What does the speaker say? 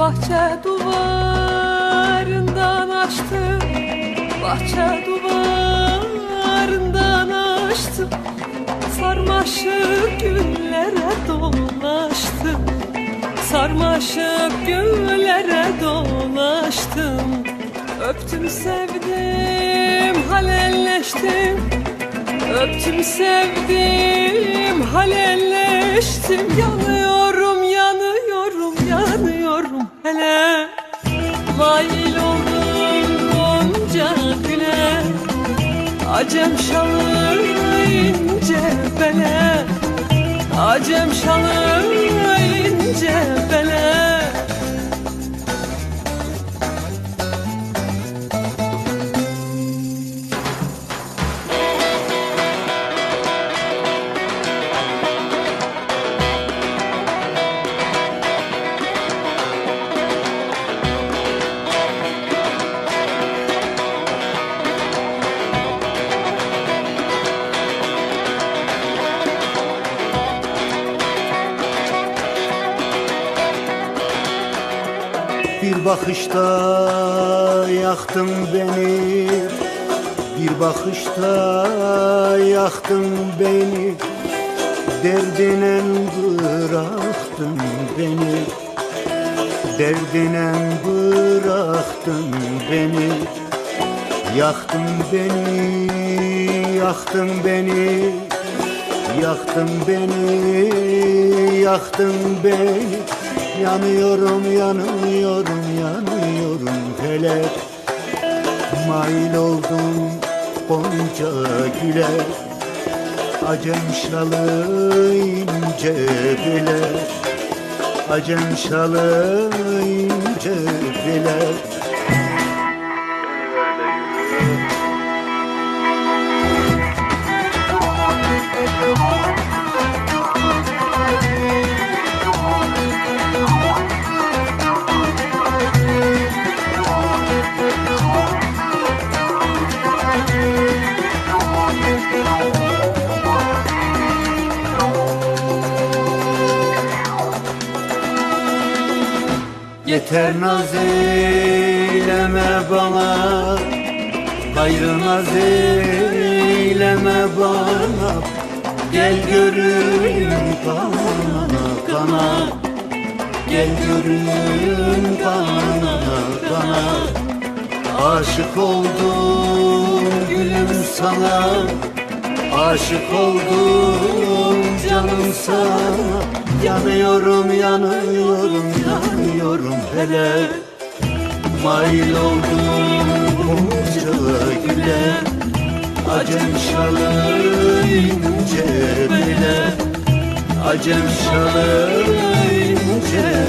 Bahçe duvarından açtım Bahçe duvarından açtım Sarmaşık güllere dolaştım. Sarmaşık güllere dolaştım. Öptüm sevdim halelleştim. Öptüm sevdim halelleştim. Yanıyorum hele Mail oldum gonca güle Acem şalı ince bele Acem şalı ince bele Bir bakışta yaktın beni. Bir bakışta yaktın beni. Derdine bıraktın beni. Derdine bıraktın beni. Yaktın beni, yaktın beni. Yaktın beni, yaktın beni Yanıyorum, yanıyorum, yanıyorum hele Mail oldum gonca güle. Acem şalı ince bile. Acem şalı ince bile Yeter naz eyleme bana Gayrı naz eyleme bana. Gel görün kana kana Gel görün kana kana Aşık oldum gülüm sana Aşık oldum canım sana. Yanıyorum yanıyorum yanıyorum hele. Mail oldum bunca güle. Acem şalı ince bile Acem şalı ince